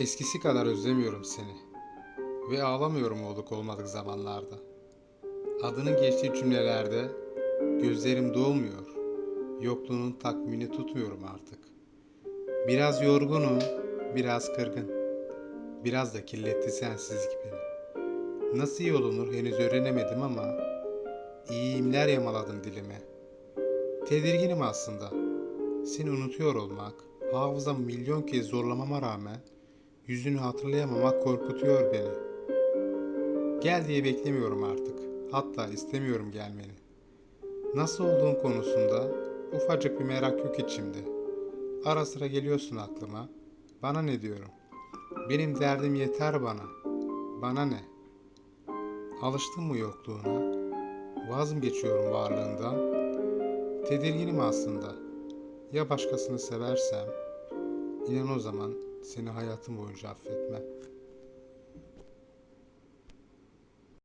Eskisi kadar özlemiyorum seni. Ve ağlamıyorum olduk olmadık zamanlarda. Adının geçtiği cümlelerde gözlerim dolmuyor. Yokluğunun takmini tutmuyorum artık. Biraz yorgunum, biraz kırgın. Biraz da kirletti sensizlik beni. Nasıl iyi olunur henüz öğrenemedim ama iyimler yamaladım dilime. Tedirginim aslında. Seni unutuyor olmak, hafızam milyon kez zorlamama rağmen yüzünü hatırlayamamak korkutuyor beni. Gel diye beklemiyorum artık. Hatta istemiyorum gelmeni. Nasıl olduğun konusunda ufacık bir merak yok içimde. Ara sıra geliyorsun aklıma. Bana ne diyorum? Benim derdim yeter bana. Bana ne? Alıştım mı yokluğuna? Vaz mı geçiyorum varlığından? Tedirginim aslında. Ya başkasını seversem? İnan o zaman seni hayatım boyunca affetmem.